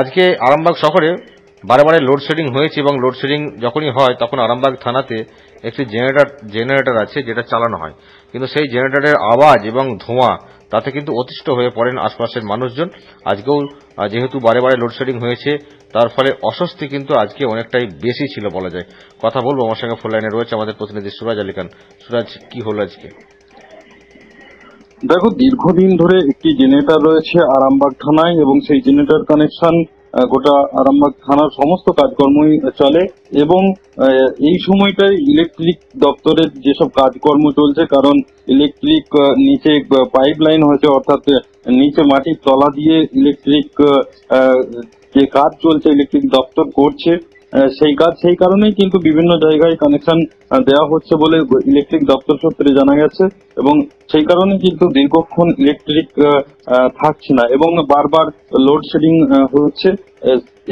আজকে আরামবাগ শহরে বারে বারে লোডশেডিং হয়েছে এবং লোডশেডিং যখনই হয়, তখন আরামবাগ থানাতে একটি জেনারেটর জেনারেটর আছে যেটা চালানো হয়। কিন্তু সেই জেনারেটরের আওয়াজ এবং ধোঁয়া, তাতে কিন্তু অতিষ্ঠ হয়ে পড়েন আশপাশের মানুষজন। আজকেও যেহেতু বারে বারে লোডশেডিং হয়েছে, তার ফলে অস্বস্তি কিন্তু আজকে অনেকটাই বেশি ছিল বলা যায়। কথা বলব আমার সঙ্গে ফোন লাইনে রয়েছে আমাদের প্রতিনিধি সুরাজ আলী খান। সুরাজ, কি হলো আজকে? দেখো, দীর্ঘদিন ধরে একটি জেনারেটর রয়েছে আরামবাগ থানায় এবং সেই জেনারেটর কানেকশন গোটা আরামবাগ থানার সমস্ত কাজকর্মই চলে এবং এই সময়টায় ইলেকট্রিক দপ্তরের যেসব কাজকর্ম চলছে, কারণ ইলেকট্রিক নিচে পাইপ লাইন হয়েছে, অর্থাৎ নিচে মাটির তলা দিয়ে ইলেকট্রিক যে কাজ চলছে, ইলেকট্রিক দপ্তর করছে সেই কাজ সেই কারণেই কিন্তু বিভিন্ন জায়গায় কানেকশন দেওয়া হচ্ছে বলে ইলেকট্রিক দপ্তর সূত্রে জানা গেছে এবং সেই কারণে কিন্তু দীর্ঘক্ষণ ইলেকট্রিক থাকছে না এবং বারবার লোডশেডিং হচ্ছে।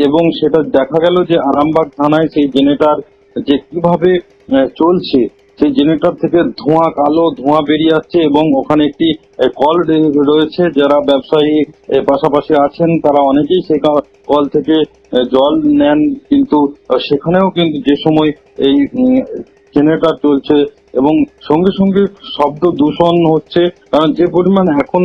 এবং সেটা দেখা গেল যে আরামবাগ থানায় সেই জেনেটার যে কীভাবে চলছে সেই জেনারেটর থেকে ধোঁয়া কালো ধোঁয়া বেরিয়ে আসছে এবং ওখানে একটি কল রয়েছে যারা ব্যবসায়ী পাশাপাশি আছেন তারা অনেকেই কা- কল থেকে জল নেন কিন্তু সেখানেও কিন্তু যে সময় এই জেনারেটর চলছে এবং সঙ্গে সঙ্গে শব্দ দূষণ হচ্ছে কারণ যে পরিমাণ এখন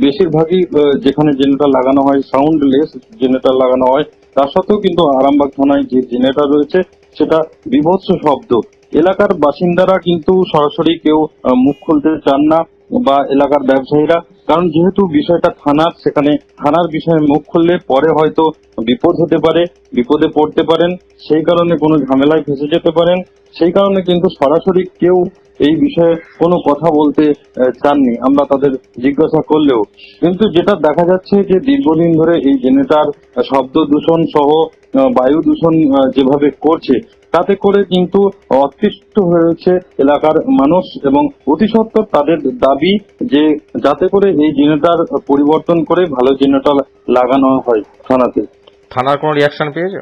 বেশিরভাগই যেখানে জেনারেটর লাগানো হয় সাউন্ডলেস জেনারেটর লাগানো হয় তা সত্ত্বেও কিন্তু আরামবাগ থানায় যে জেনারেটর রয়েছে, সেটা বিভৎস শব্দ। এলাকার বাসিন্দারা কিন্তু সরাসরি কেউ মুখ খুলতে চান না, বা এলাকার ব্যবসায়ীরা, কারণ যেহেতু বিষয়টা থানার, সেখানে থানার বিষয়ে মুখ খুললে পরে হয়তো বিপদ হতে পারে, বিপদে পড়তে পারেন, সেই কারণে কোনো ঝামেলায় ফেসে যেতে পারেন, সেই কারণে কিন্তু সরাসরি কেউ এই বিষয়ে কোনো কথা বলতে চাননি। আমরা তাদের জিজ্ঞাসা করলেও। কিন্তু যেটা দেখা যাচ্ছে যে দীর্ঘদিন ধরে এই জেনারেটর শব্দ দূষণ সহ বায়ু দূষণ যেভাবে করছে, তাতে করে কিন্তু অতিষ্ঠ হয়েছে এলাকার মানুষ এবং অতি সত্ত্বর তাদের দাবি যে যাতে করে এই জেনারেটর পরিবর্তন করে ভালো জেনারেটর লাগানো হয় থানাতে। থানার কোনো রিয়াকশন পেয়েছ?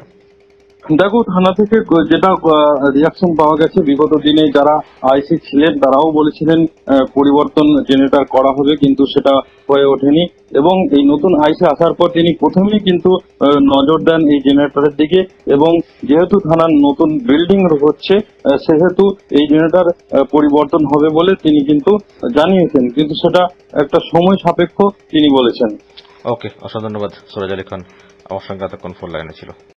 দেখো, থানা থেকে যেটা রিয়াকশন পাওয়া গেছে, বিগত দিনে যারা আইসি ছিলেন, তারাও বলেছিলেন পরিবর্তন জেনারেটর করা হবে, কিন্তু সেটা হয়ে ওঠেনি। এবং এই নতুন আইসি আসার পর তিনি প্রথমেই কিন্তু নজর দেন এই জেনারেটরের দিকে। এবং যেহেতু থানার নতুন বিল্ডিং হচ্ছে সেহেতু এই জেনারেটর পরিবর্তন হবে বলে তিনি কিন্তু জানিয়েছেন। কিন্তু সেটা একটা সময় সাপেক্ষ তিনি বলেছেন। ওকে, অসংখ্য ধন্যবাদ, সুরাজ আলী খান। আমার সঙ্গে এতক্ষণ ফোন লাইনে ছিল।